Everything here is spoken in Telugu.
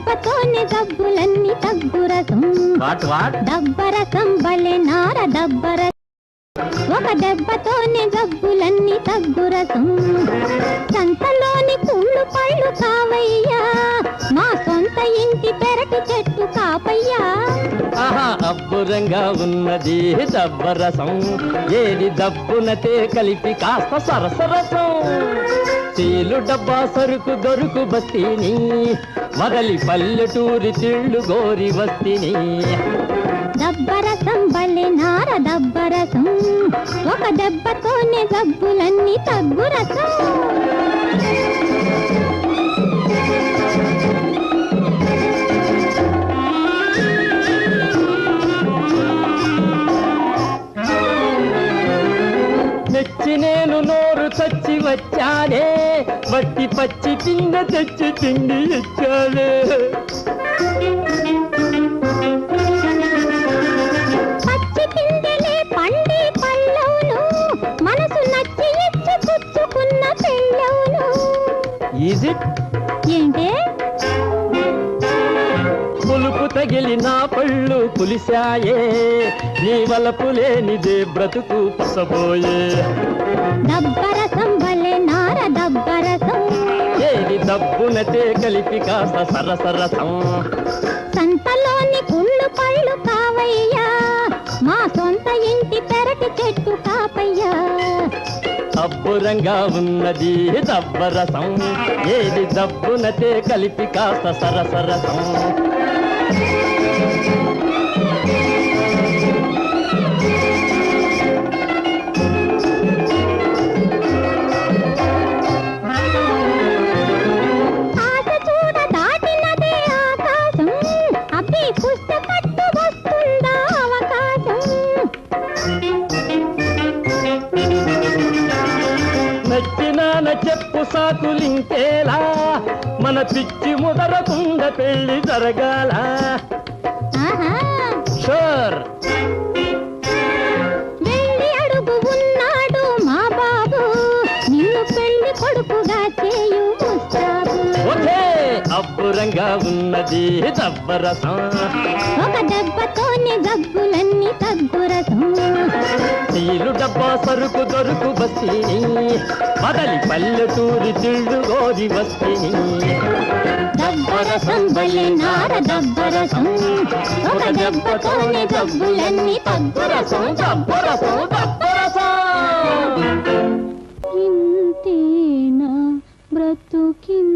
దెబ్బతోనే జబ్బులన్నీ తగ్గురసం. దబ్బరసం బలే నార దబ్బర ఒక దెబ్బతోనే జబ్బులన్నీ తగ్గురసం. సంతలోని కుళ్ళు పళ్ళు కావయ్యా. మా సొంత ఇంటి పెరటి చెట్టు కాపయ్యా. ఆహా అబ్బురంగా ఉన్నది దబ్బరసం. ఏది దబ్బునతే కలిపి కాస్త సరసరసం. తేలు డబ్బా సరుకు దొరుకు బస్తీని. వదలి పల్లెటూరి తిళ్ళు గోరి వస్తిని. దబ్బరసం బలే నార దబ్బరసం ఒక దెబ్బతోనే జబ్బులన్నీ తగ్గురసం నేను నోరు చచ్చి వచ్చానే. వట్టి పచ్చి కింద తెచ్చి తిండి ఇచ్చానే పచ్చి పిందెలే పండి పళ్ళవును మనసు నచ్చి ఇచ్చి పుచ్చుకున్న పెళ్ళవును ఈజ్ ఇట్ ఏంటే? పులుపు తగిలి నా పళ్ళు పులిశాయే నీ వలపు లేనిదే బ్రతుకు పసబోయే. దబ్బరసం దబ్బునతే కలిపి కాస్త సరసరసం. సంతలోని కుళ్ళు పళ్ళు కావయ్యా మా సొంత ఇంటి పెరటి చెట్టు కాపయ్యా. అబ్బురంగా ఉన్నది దబ్బరసం ఏది దబ్బునతే కలిపి కాస్త సరసరసం. నచ్చినాన చెప్పు సాకులింకేలా మన పిచ్చి ముదరకుండ పెళ్ళి జరగాల? షూర్. వెళ్ళి అడుగు ఉన్నాడు మా బాబు. నిన్ను పెళ్ళి కొడుకుగా చేయు ముస్తాబు. ఓకే అబ్బురంగా ఉన్నది దబ్బరసం ఒక దెబ్బతోనే గబ్బులన్నీ తగ్గురసం టీలు డబ్బా సరుకు దొరుకు బస్తీని. మదలి పల్లెటూరి తిళ్ళు గోరి బస్తీని. దబ్బరసం బలే నార దబ్బరసం ఒక దెబ్బతోనే డబ్బులన్నీ దబ్బరసం దబ్బరసం దబ్బరసం ఇంతేనా బ్రతుకింతేనా?